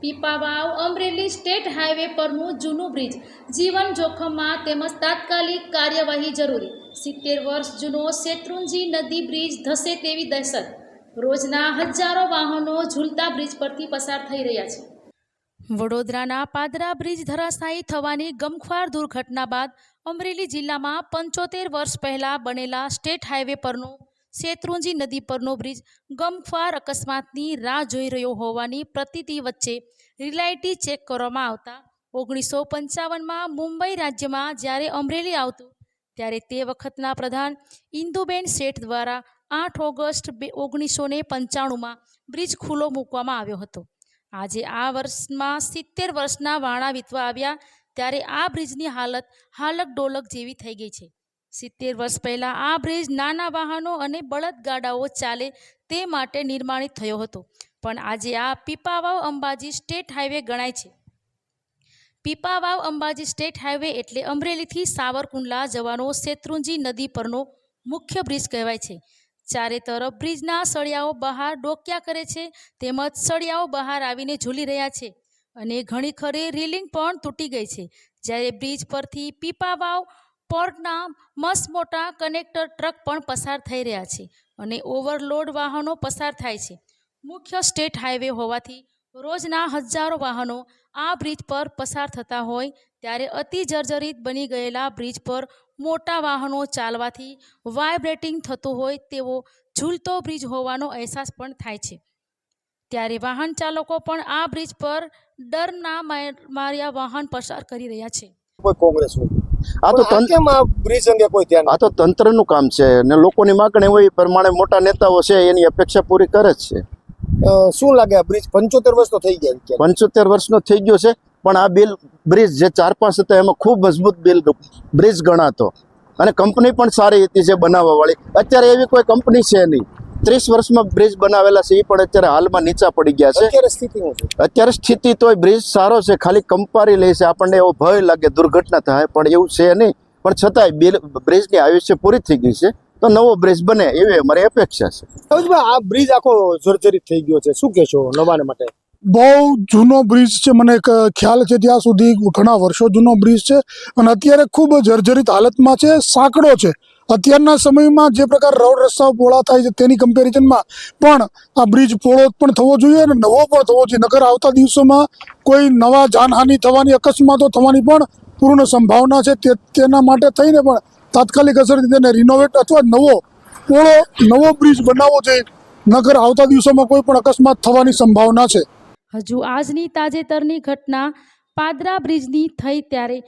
Pipavav Amreli state highway પરનું જૂનું bridge. જીવન જોખમમાં તેમજ તાત્કાલિક કાર્યવાહી જરૂરી. સિત્તેર વર્ષ જૂનો શેત્રુંજી નદી બ્રિજ ધસે તેવી દહેશત. રોજના હજારો વાહનો ઝૂલતા બ્રિજ પરથી પસાર થઈ રહ્યા છે. વડોદરાના પાદરા બ્રિજ ધરાશાયી થવાની ગમખ્વાર દુર્ઘટના બાદ અમરેલી જિલ્લામાં પંચોતેર વર્ષ પહેલાં બનેલા સ્ટેટ હાઈવે પરનો શેત્રુંજી નદી પરનો બ્રિજ ગમખ્વાર અકસ્માતની રાહ જોઈ રહ્યો હોવાની પ્રતીતિ વચ્ચે રિલાયટી ચેક કરવામાં આવતા ઓગણીસો પંચાવનમાં મુંબઈ રાજ્યમાં જ્યારે અમરેલી આવતું, ત્યારે તે વખતના પ્રધાન ઇન્દુબેન શેઠ દ્વારા આઠ ઓગસ્ટ બે ઓગણીસો ને પંચાણુંમાં બ્રિજ ખુલ્લો મૂકવામાં આવ્યો હતો. આજે આ વર્ષમાં સિત્તેર વર્ષના વાણા વીતવા આવ્યા, ત્યારે આ બ્રિજની હાલત હાલક ડોલક જેવી થઈ ગઈ છે. સિત્તેર વર્ષ પહેલાં આ બ્રિજ નાના વાહનો અને બળદગાડાઓ ચાલે તે માટે નિર્માણિત થયો હતો. પણ આજે આ પીપાવાવ અંબાજી સ્ટેટ હાઈવે ગણાય છે. પીપાવાવ અંબાજી સ્ટેટ હાઈવે એટલે અમરેલીથી સાવરકુંડલા જવાનો શેત્રુંજી નદી પરનો મુખ્ય બ્રિજ કહેવાય છે. ચારે તરફ બ્રિજના સળિયાઓ બહાર ડોક્યા કરે છે તેમજ સળિયાઓ બહાર આવીને ઝૂલી રહ્યા છે અને ઘણી ખરી રીલિંગ પણ તૂટી ગઈ છે. જ્યારે બ્રિજ પરથી પીપાવાવ પોર્ટના મસ્ત મોટા કનેક્ટર ટ્રક પણ પસાર થઈ રહ્યા છે અને ઓવરલોડ વાહનો પસાર થાય છે. મુખ્ય સ્ટેટ હાઈવે હોવાથી રોજના હજારો વાહનો આ બ્રિજ પર પસાર થતા હોય ત્યારે અતિ જર્જરિત બની ગયેલા બ્રિજ પર મોટા વાહનો ચાલવાથી વાઇબ્રેટિંગ થતું હોય તેવો ઝૂલતો બ્રિજ હોવાનો અહેસાસ પણ થાય છે. ત્યારે વાહન ચાલકો પણ આ બ્રિજ પર ડરના માર્યા વાહન પસાર કરી રહ્યા છે. કોંગ્રેસનું આ તો આ કેમ આ બ્રિજ અંગે કોઈ ધ્યાન આ તો તંત્રનું કામ છે ને લોકોની માગણી હોય પ્રમાણે મોટા નેતાઓ છે એની અપેક્ષા પૂરી કરે જ છે. શું લાગે આ બ્રિજ? પંચોતેર વર્ષ તો થઈ ગયા. પંચોતેર વર્ષનો થઈ ગયો છે પણ આ બિલ બ્રિજ જે ચાર પાંચ હતા એમાં ખૂબ મજબૂત બિલ બ્રિજ ગણાતો. અને કંપની પણ સારી હતી જે બનાવવા વાળી અત્યારે એવી કોઈ કંપની છે નહીં. ત્રીસ વર્ષમાં બ્રિજ બનાવેલા છે એ પણ અત્યારે હાલમાં નીચા પડી ગયા છે. અત્યારે સ્થિતિ શું છે? અત્યારે સ્થિતિ તોય બ્રિજ સારો છે ખાલી કંપારી લે છે. આપણને એવો ભય લાગે દુર્ઘટના થાય પણ એવું છે નહીં. પણ છતાંય બ્રિજની આયુષ્ય પૂરી થઈ ગઈ છે. તો નવો બ્રિજ બને એવી અમારી અપેક્ષા છે. આ બ્રિજ આખો જર્જરિત થઈ ગયો છે. શું કહેશો નવાને માટે? બહુ જૂનો બ્રિજ છે. મને એક ખ્યાલ છે ત્યાં સુધી ઘણા વર્ષો જૂનો બ્રિજ છે. અને અત્યારે ખૂબ જર્જરિત હાલતમાં છે સાંકડો છે. અત્યારના સમયમાં જે પ્રકાર રોડ રસ્તાઓ પોળા થાય છે તેની કમ્પેરિઝનમાં પણ આ બ્રિજ પોળો પણ થવો જોઈએ અને નવો પણ થવો જોઈએ. નકર આવતા દિવસોમાં કોઈ નવા જાનહાનિ થવાની, અકસ્માતો થવાની પણ પૂર્ણ સંભાવના છે. તેના માટે થઈને પણ તાત્કાલિક અસરથી તેને રિનોવેટ અથવા નવો પોળો નવો બ્રિજ બનાવવો જોઈએ. નકર આવતા દિવસોમાં કોઈ પણ અકસ્માત થવાની સંભાવના છે. હજુ આજની તાજેતરની ઘટના પાદરા બ્રિજની થઈ ત્યારે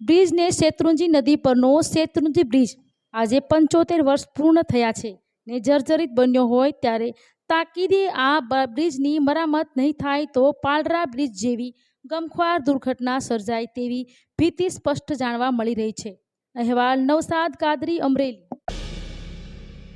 બ્રિજને શેત્રુંજી નદી પરનો શેત્રુંજી બ્રિજ આજે પંચોતેર વર્ષ પૂર્ણ થયા છે ને જર્જરિત બન્યો હોય ત્યારે તાકીદે આ બ્રિજની મરામત નહીં થાય તો પાલરા બ્રિજ જેવી ગમખ્વાર દુર્ઘટના સર્જાય તેવી ભીતિ સ્પષ્ટ જાણવા મળી રહી છે. અહેવાલ નવસાદ કાદરી અમરેલી.